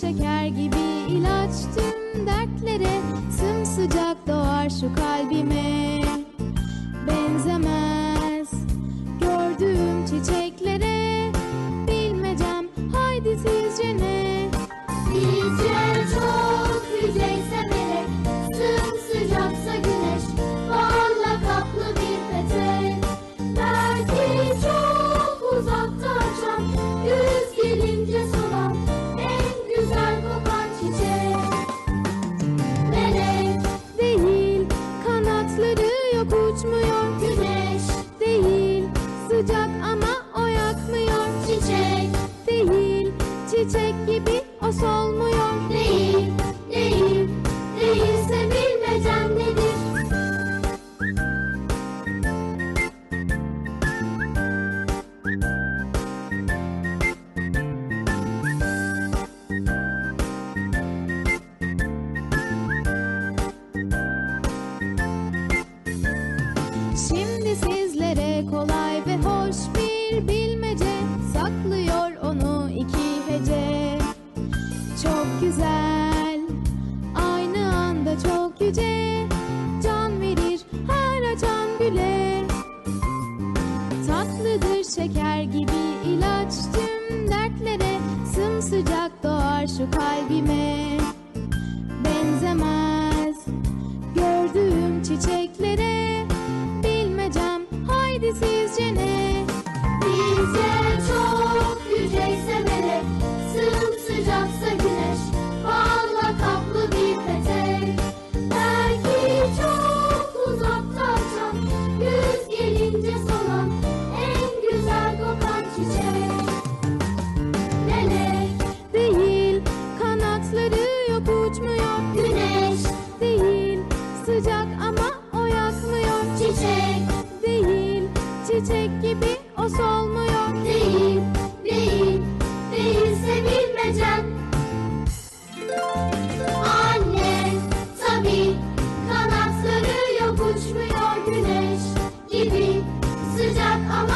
şeker gibi ilaç tüm dertlere Sımsıcak doğar şu kalbime. Benzemez o solmuyor. Değil, değil, nedir? Şimdi sizlere kolay ve hoş bir bilmece tatlıdır şeker gibi ilaç. Tüm dertlere Sımsıcak doğar şu kalbime. Benzemez. Gördüğüm çiçek çiçek Değil çiçek gibi o solmuyor. Değil değil değilse bilmecem Anne tabi kanatları yok uçmuyor güneş gibi. Sıcak ama